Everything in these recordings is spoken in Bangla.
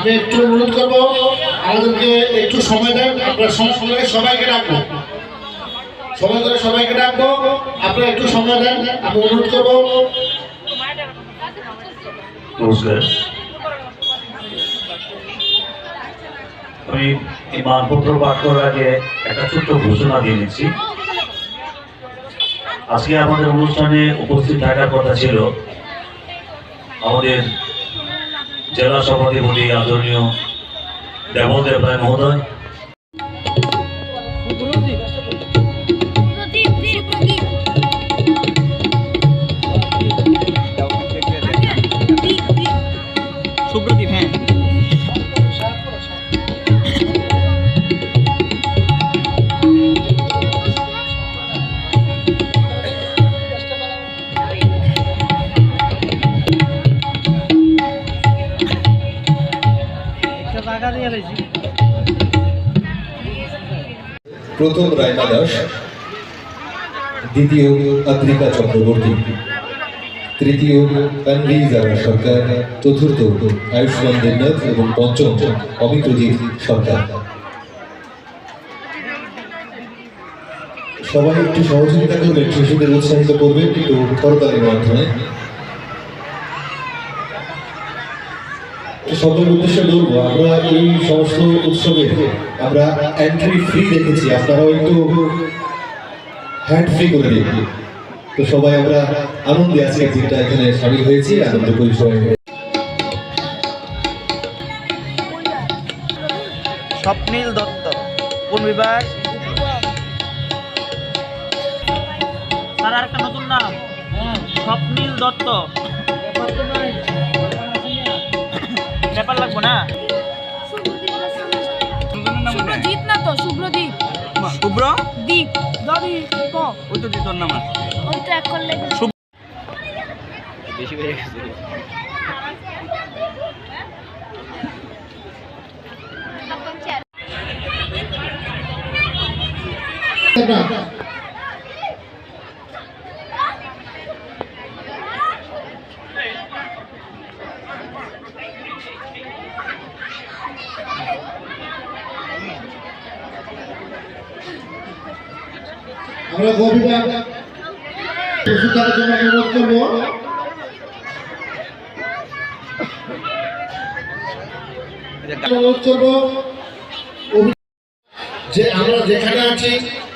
আমি একটু অনুরোধ করব, আমাদেরকে একটু সময় দেন, আপনার সময় সবাইকে ডাকবো। সময় করে সবাইকে ডাকবো, আপনারা একটু সময় দেন, আমি অনুরোধ করব। আমি এই করার আগে একটা ঘোষণা দিয়ে আজকে আমাদের অনুষ্ঠানে উপস্থিত থাকার কথা ছিল আমাদের জেলা সভাধিপতি আদরণীয় দেবদেব রায় মহোদয় প্রদীপ প্রদীপ প্রদীপ দীপ দীপ সুব্রদীপ হ্যাঁ প্রথম রায়না দাস দ্বিতীয় আদ্রিকা চক্রবর্তী, তৃতীয় তানভি জারা সরকার, চতুর্থ আয়ুষ্মান দেবনাথ এবং পঞ্চম অমিত্রজিৎ সরকার। সবাই একটু সহযোগিতা করবেন, শিশুদের উৎসাহিত করবেন, একটু করতালির মাধ্যমে। সকল উদ্দেশ্যে বলব, আমরা এই সমস্ত উৎসবে আমরা এন্ট্রি ফ্রি রেখেছি আপনারাও একটু হ্যান্ড ফ্রি করে তো সবাই আমরা আনন্দে দিনটা এখানে সামিল হয়েছি, আনন্দ করি সবাই স্বপ্নীল দত্ত, কোন বিভাগ? আরেকটা নতুন নাম। স্বপ্নীল দত্ত। ব্যাপার লাগবো না? শুভ্রজিৎ না তো শুভ্রদীপ শুভ্র? দীপ দবি ক? ওই তো তোর নাম ওই তো এক করলে বেশি বেড়ে গেছে। আমরা গভীরা ওষুধ থাকার জন্য অনুরোধ অনুরোধ যে আমরা যেখানে আছি,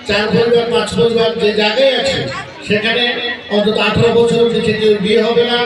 চার পরিবার, পাঁচ পরিবার যে জায়গায় আছে, সেখানে অন্তত আঠারো বছর নিচে কেউ বিয়ে হবে না।